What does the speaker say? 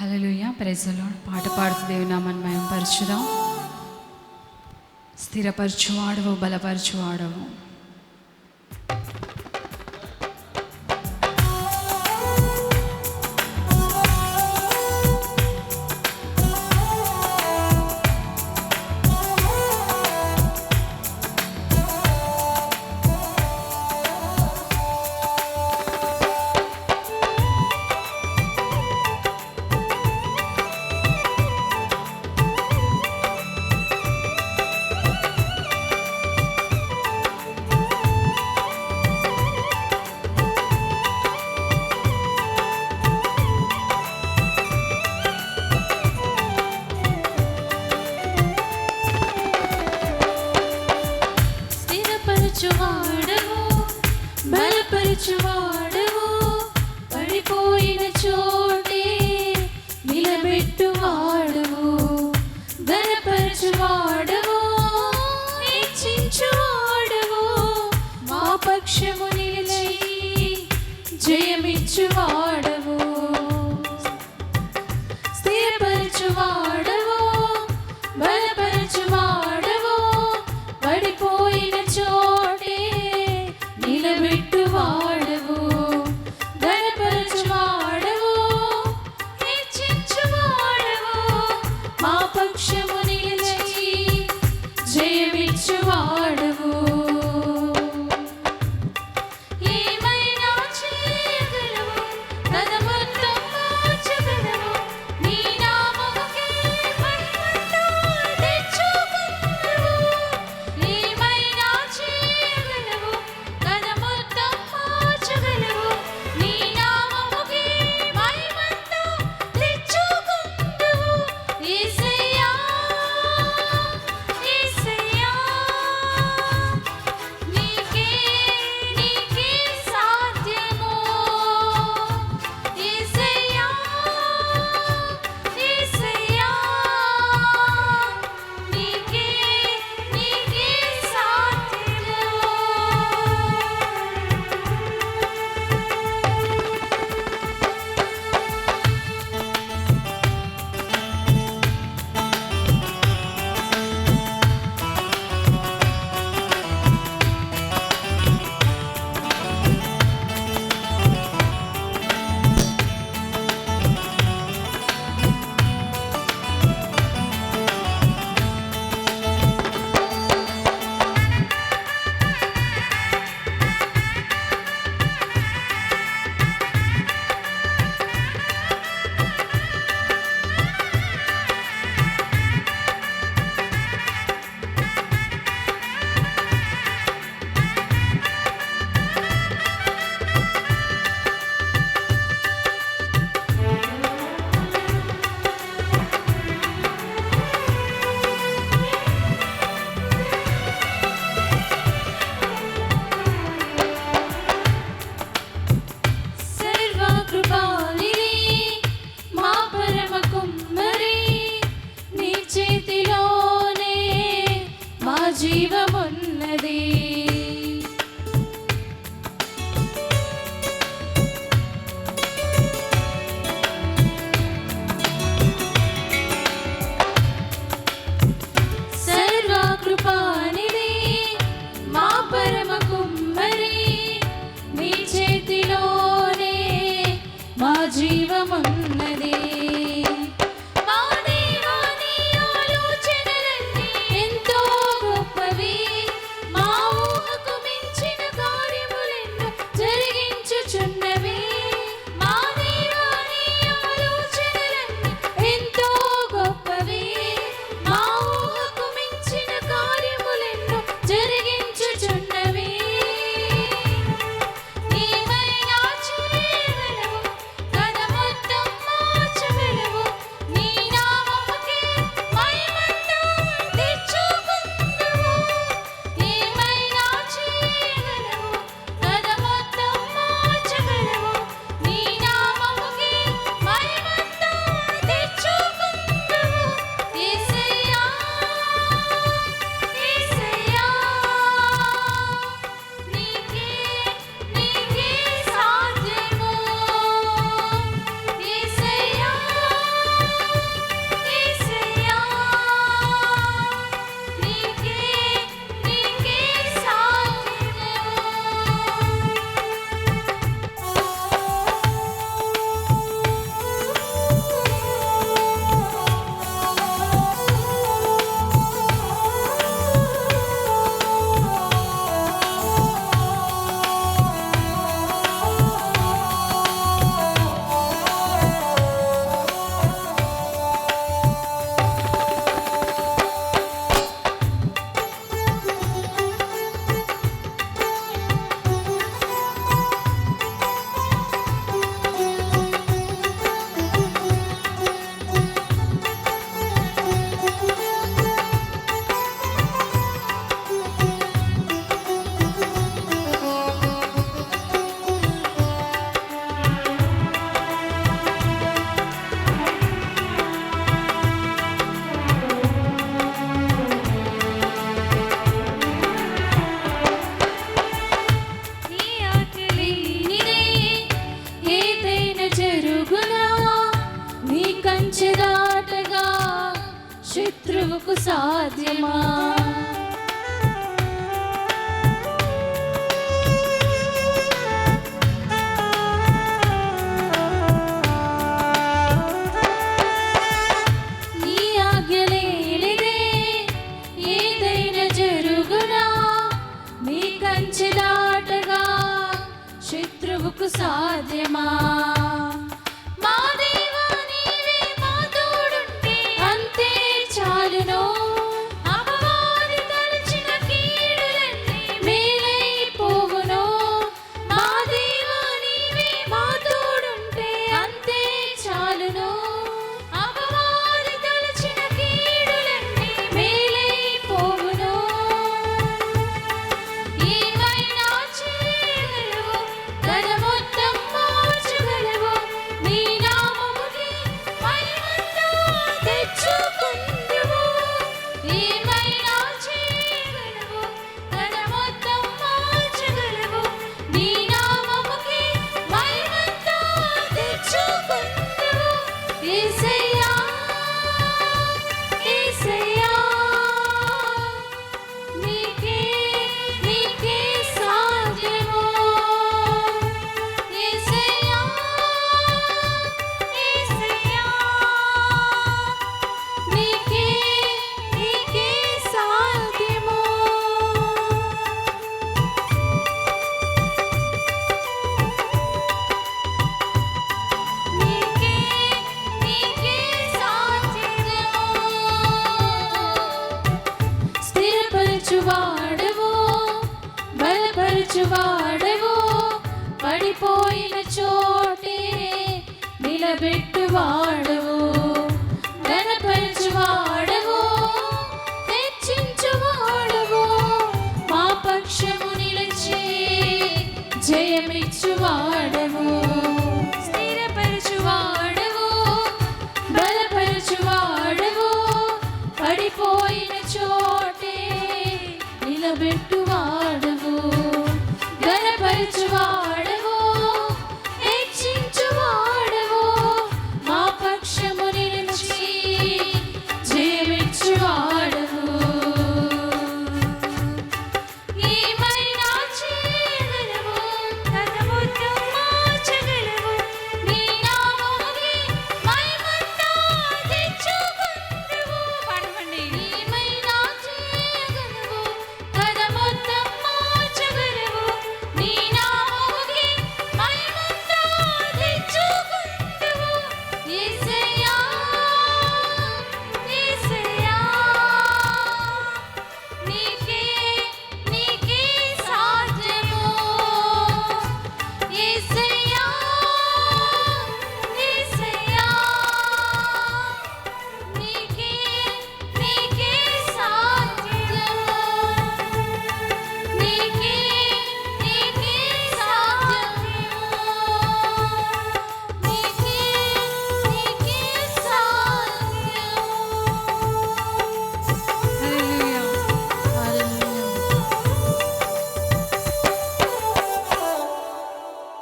హల్లెలూయ. ప్రజలో పాట పాడుతూ దేవునామని మేము పరచుదాం స్థిరపరచువాడవు బలపరచువాడవు. నడుచువాడవు పడిపోయిన చో Shimmer. కంచె దాటగా శత్రువుకు సాధ్యమా? బలపరచువాడవు